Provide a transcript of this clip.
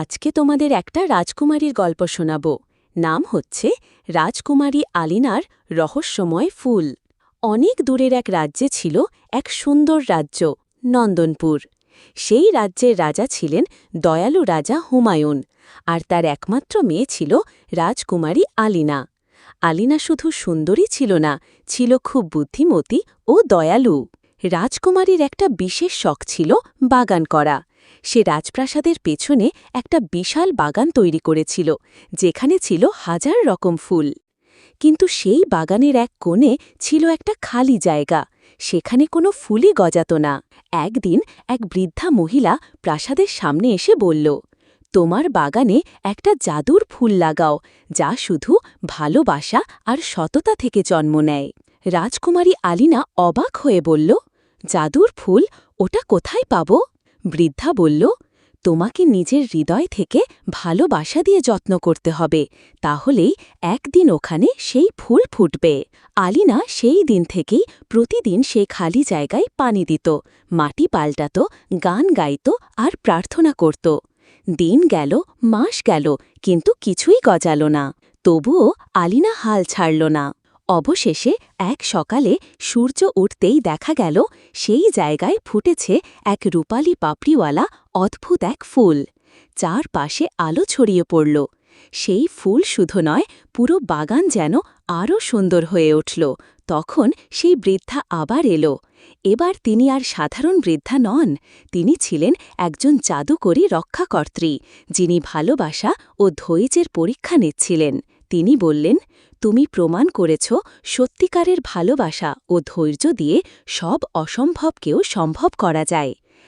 আজকে তোমাদের একটা রাজকুমারীর গল্প শোনাব। নাম হচ্ছে রাজকুমারী আলিনার রহস্যময় ফুল। অনেক দূরের এক রাজ্যে ছিল এক সুন্দর রাজ্য, নন্দনপুর। সেই রাজ্যের রাজা ছিলেন দয়ালু রাজা হুমায়ুন আর তার একমাত্র মেয়ে ছিল রাজকুমারী আলিনা। আলিনা শুধু সুন্দরী ছিল না, ছিল খুব বুদ্ধিমতী ও দয়ালু। রাজকুমারীর একটা বিশেষ শখ ছিল বাগান করা। সে রাজপ্রাসাদের পেছনে একটা বিশাল বাগান তৈরি করেছিল, যেখানে ছিল হাজার রকম ফুল। কিন্তু সেই বাগানের এক কোণে ছিল একটা খালি জায়গা, সেখানে কোনো ফুলই গজাত না। একদিন এক বৃদ্ধা মহিলা প্রাসাদের সামনে এসে বলল, তোমার বাগানে একটা জাদুর ফুল লাগাও, যা শুধু ভালোবাসা আর সততা থেকে জন্ম নেয়। রাজকুমারী আলিনা অবাক হয়ে বলল, জাদুর ফুল, ওটা কোথায় পাব? বৃদ্ধা বলল, তোমাকে নিজের হৃদয় থেকে ভালোবাসা দিয়ে যত্ন করতে হবে। তাহলেই একদিন ওখানে সেই ফুল ফুটবে। আলিনা সেই দিন থেকেই প্রতিদিন সে খালি জায়গায় পানি দিত। মাটি পাল্টাত, গান গাইত আর প্রার্থনা করত। দিন গেল, মাস গেল, কিন্তু কিছুই গজাল না। তবুও আলিনা হাল ছাড়ল না। অবশেষে এক সকালে সূর্য উঠতেই দেখা গেল, সেই জায়গায় ফুটেছে এক রূপালি পাপড়িওয়ালা অদ্ভুত এক ফুল। চারপাশে আলো ছড়িয়ে পড়ল। সেই ফুল শুধু নয়, পুরো বাগান যেন আরও সুন্দর হয়ে উঠল। তখন সেই বৃদ্ধা আবার এলো। এবার তিনি আর সাধারণ বৃদ্ধা নন, তিনি ছিলেন একজন জাদুকরী রক্ষাকর্ত্রী, যিনি ভালোবাসা ও ধৈর্যের পরীক্ষা নিচ্ছিলেন। তিনি বললেন, তুমি প্রমাণ করেছ সত্যিকারের ভালোবাসা ও ধৈর্য দিয়ে সব অসম্ভবকেও সম্ভব করা যায়।